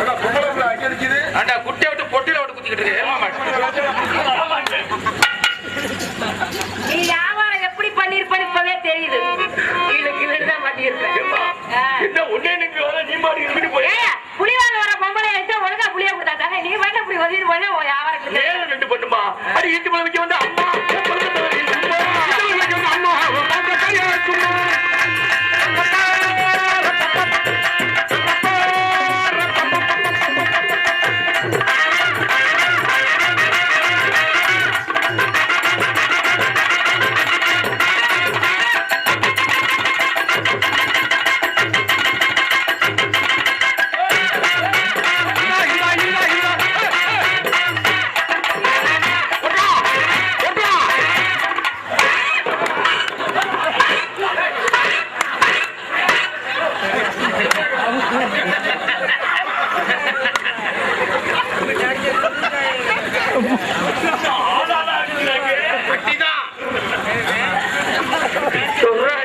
Come on. அடி இஞ்சி பழம் வந்து அம்மா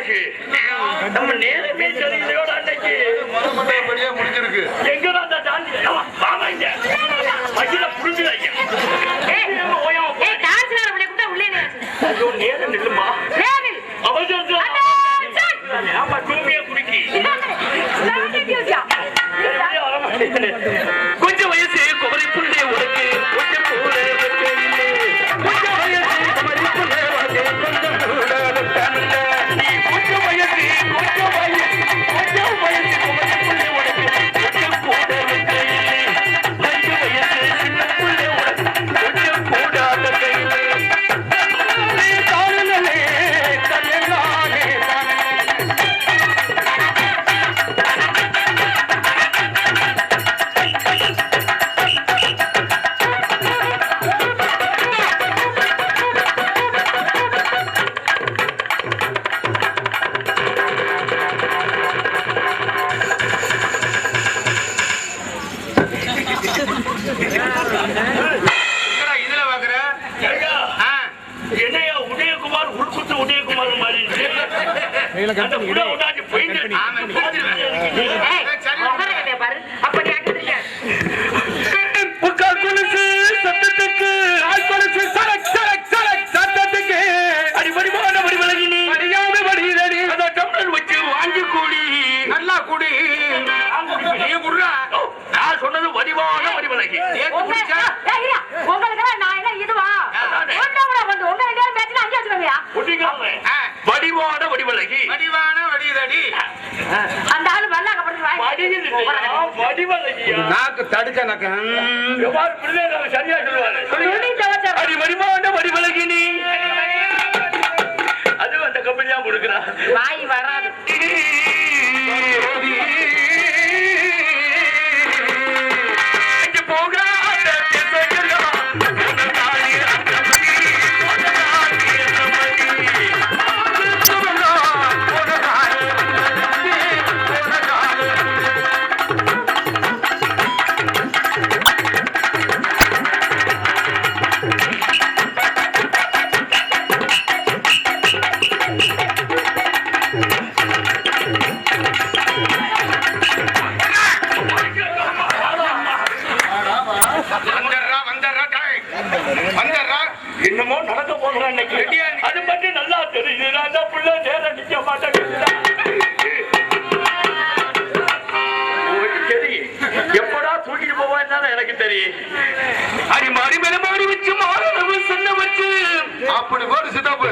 அன்னைக்கு. நம்ம நேரமே சரியில்லையோட அன்னைக்கு. முடிஞ்சிருக்கு. எங்க அந்த டான்ஸ்? வாங்க இங்க. மகிழ புரிஞ்சுல ஐயா. நேரம் நில்லுமா? நீங்க கட்டணும் na cama. Eu paro primeiro. என்னமோ நடக்க போகிற அது பற்றி நல்லா தெரியுது. நான் தான் புள்ள நேர நிக்க மாட்டேன். எப்படா எனக்கு தெரியும். அடி மாறி மேல மாறி வச்சு மாறி சொன்ன வச்சு அப்படி போடு சிதாப்பு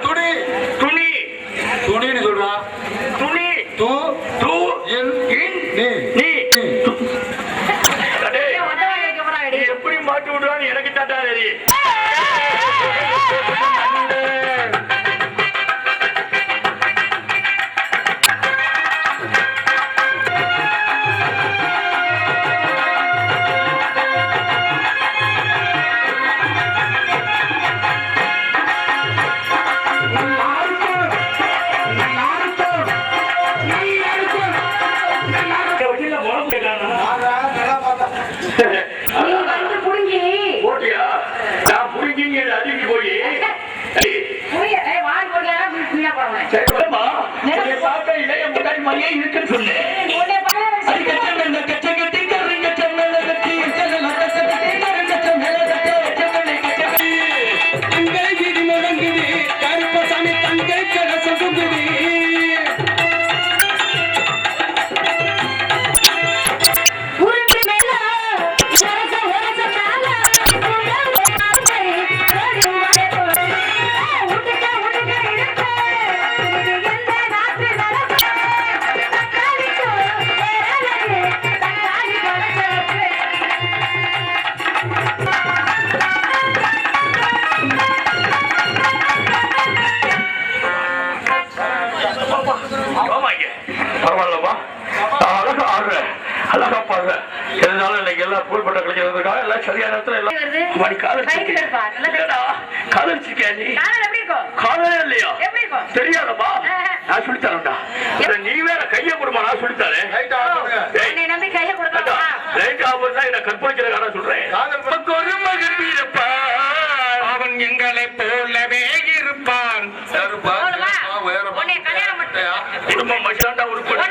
துணி. துணி. சொல்றா. துணி. தூ நீ. நீ. எப்படி மாட்டு விடுவான்னு எனக்கு தெரியும். பார்க்க இளைய முன்னாடி மாதிரியே இருக்குன்னு சொல்லு. எல்லாம் வருது? மணி காதலிச்சிருக்கேன் கைக்கு எடுப்பா, நல்லா கை- இல்லடா, காதலிச்சிருக்கியா நீ? காதல்? காதலே இல்லையா? தெரியாதப்பா. நான் சொல்லித்தரேன்டா. நீ வேற கையை கொடுமா நான் சொல்லித்தரேன்? லைட் ஆஃபர் தான் என்ன கற்பழிக்கிறதுக்காக சொல்றேன். காதல் ஒரு மகன் இருப்பான். அவன் எங்களை போலவே இருப்பான். குடும்பம் மச்சாண்டா உருப்படி.